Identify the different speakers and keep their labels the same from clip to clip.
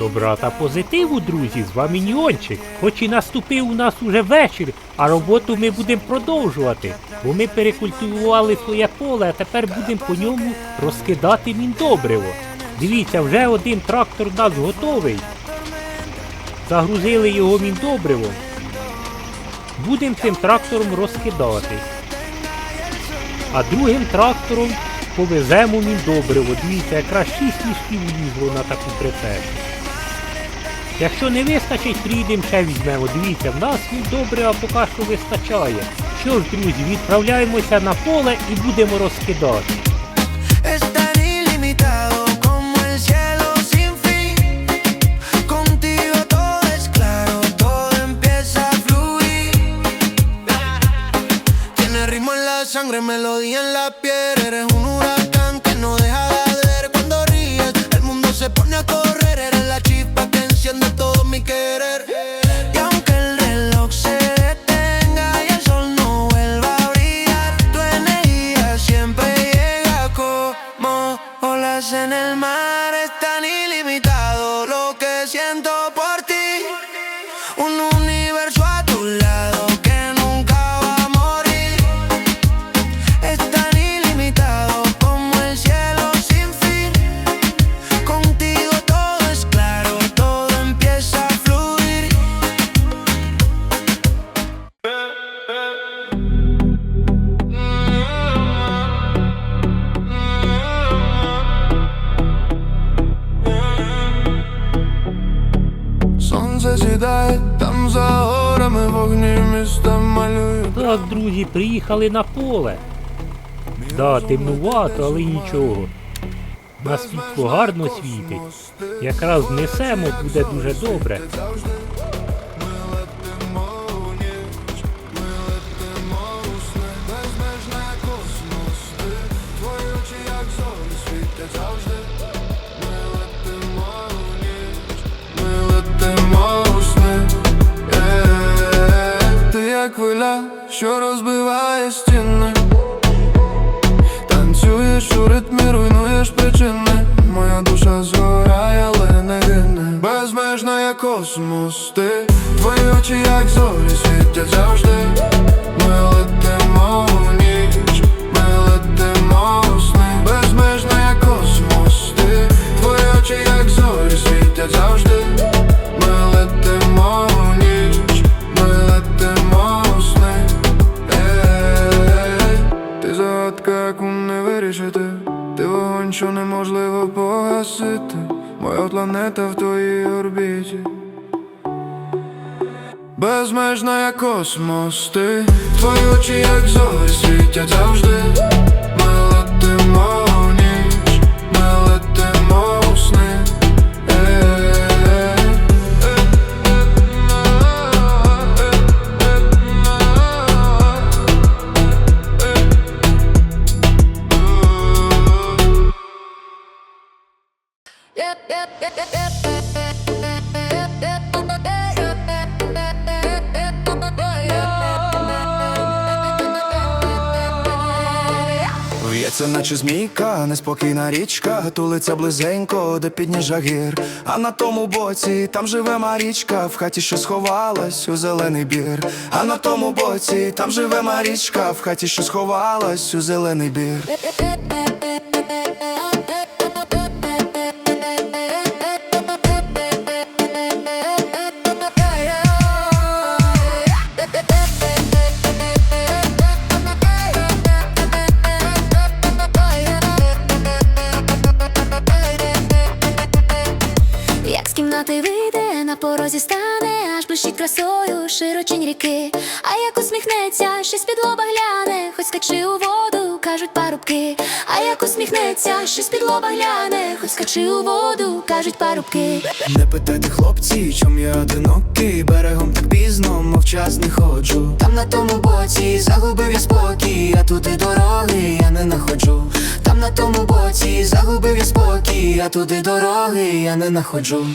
Speaker 1: Добра та позитиву, друзі, з вами Ніончик. Хоч і наступив у нас уже вечір, а роботу ми будемо продовжувати, бо ми перекультивували своє поле, а тепер будемо по ньому розкидати міндобриво. Дивіться, вже один трактор у нас готовий. Загрузили його міндобривом. Будемо цим трактором розкидати. А другим трактором повеземо міндобриво. Дивіться, якраз 6 мішків влізло на таку прицепу. Якщо не вистачить, приїдемо ще візьмемо. Дивіться, в нас міндобрива поки що вистачає. Що ж, друзі, відправляємося на поле і будемо розкидати.
Speaker 2: Es tan ilimitado como el 见到
Speaker 1: Так, друзі, приїхали на поле. Да, темнувато, але нічого. На світло гарно світить. Якраз несемо, буде дуже добре.
Speaker 2: Е, Ти як хвиля, що розбиває стіни. Танцюєш у ритмі, руйнуєш причини. Моя душа згорає, але не гине. Безмежна як космос, ти. Твої очі як зорі світять завжди. Ми летимо у ніч, ми летимо у сни. Безмежна як космос, ти. Твої очі як зорі світять завжди що неможливо погасити. Моя планета в твоїй орбіті. Безмежна як космос, ти. Твої очі як зорі світять завжди
Speaker 3: В'ється, наче змійка, неспокійна річка, тулиться близенько, де підніжжа гір. А на тому боці там живе Марічка, в хаті що сховалась у зелений бір. А на тому боці там живе Марічка, в хаті що сховалась у зелений бір.
Speaker 4: Вийде, стане, аж блищить красою широчень ріки. А як усміхнеться, щось під лоба гляне, хоч скачи у воду, кажуть парубки. А як усміхнеться, щось під лоба гляне, хоч скачи у воду, кажуть парубки.
Speaker 3: Не питайте, хлопці, чом я одинокий, берегом так пізно, мовчас не ходжу. Там на тому боці загубив я спокій, а туди дороги я не находжу. Там на тому боці загубив я спокій, а туди дороги я не находжу.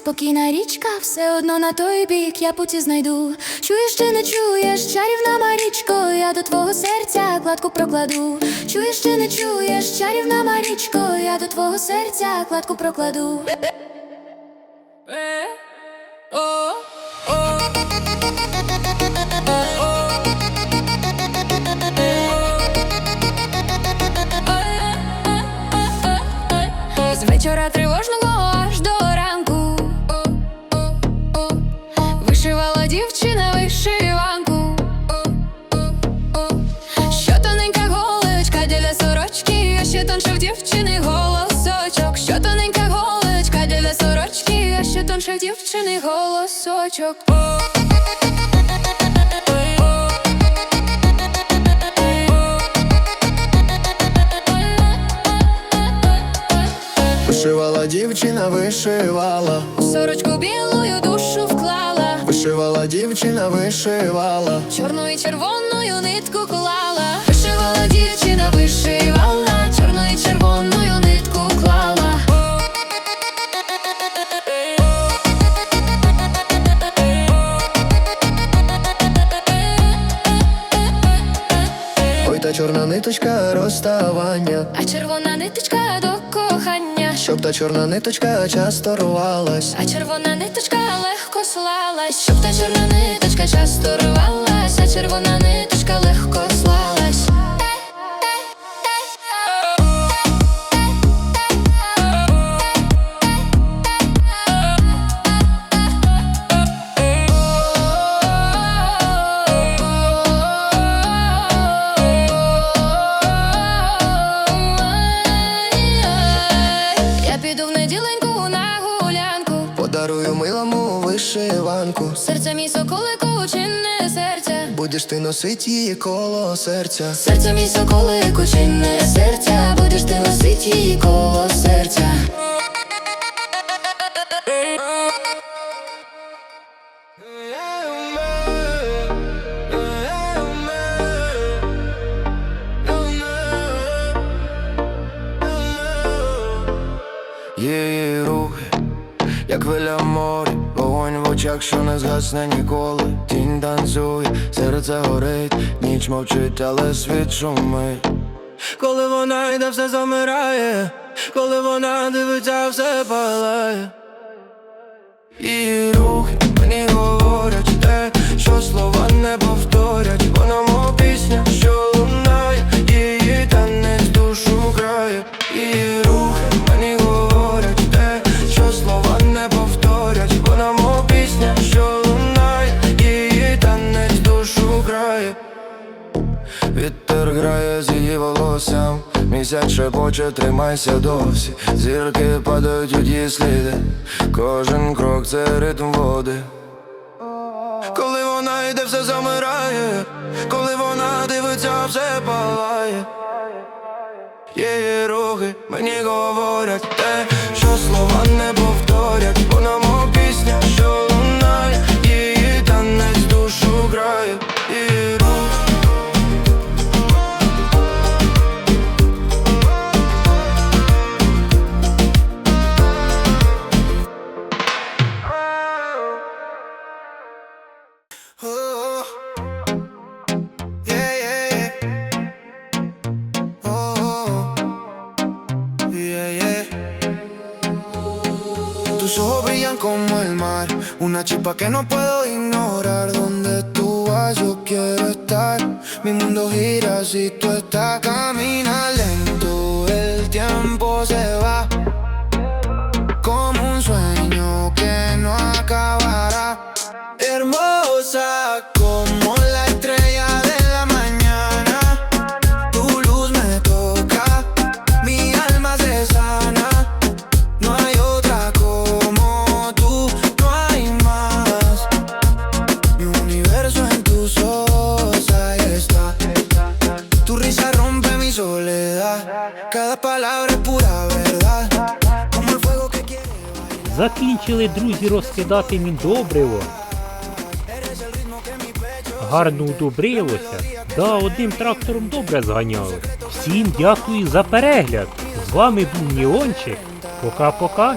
Speaker 4: Неспокійна річка, все одно на той бік я путі знайду. Чуєш чи не чуєш, чарівна Марічко, я до твого серця кладку прокладу. Чуєш чи не чуєш, чарівна Марічко, я до твого серця кладку прокладу. Вечора тривожного дівчини
Speaker 3: Вишивала дівчина, вишивала,
Speaker 4: Сорочку білою душу вклала.
Speaker 3: Вишивала дівчина, вишивала.
Speaker 4: Чорну і червоною нитку клала, вишивала дівчина, вишивала,
Speaker 3: ниточка розставання,
Speaker 4: А червона ниточка до кохання,
Speaker 3: щоб та чорна ниточка часто рвалась.
Speaker 4: а червона ниточка легко слалась, щоб та чорна ниточка часто рвалась, а червона ниточка легко слалась.
Speaker 3: Будеш ти носить її коло серця.
Speaker 4: Серце мій соколику чинне серця. Будеш ти носить її коло серця.
Speaker 3: Її рухи, як хвиля моря, вогонь в очах, що не згасне ніколи. Тінь танцює, серце горить, ніч мовчить, але світ шумить. Коли вона йде, все замирає, коли вона дивиться, все палає. Її грає. Вітер грає з її волоссям. Місяць шепоче, тримайся досі. Зірки падають у її сліди. Кожен крок це ритм води. Коли вона йде, все замирає. Коли вона дивиться, все палає. Її рухи мені говорять те, una chispa que no puedo ignorar. Donde tú vas, yo quiero estar. Mi mundo gira si tú estás. Camina lento, el tiempo se va. Cada palabra pura verdad. Como el fuego que quiere.
Speaker 1: Закінчили друзі розкидати міндобриво. Гарно удобрилося. Да, одним трактором добре зганяли. Всім дякую за перегляд. З вами був Ніончик. Пока-пока.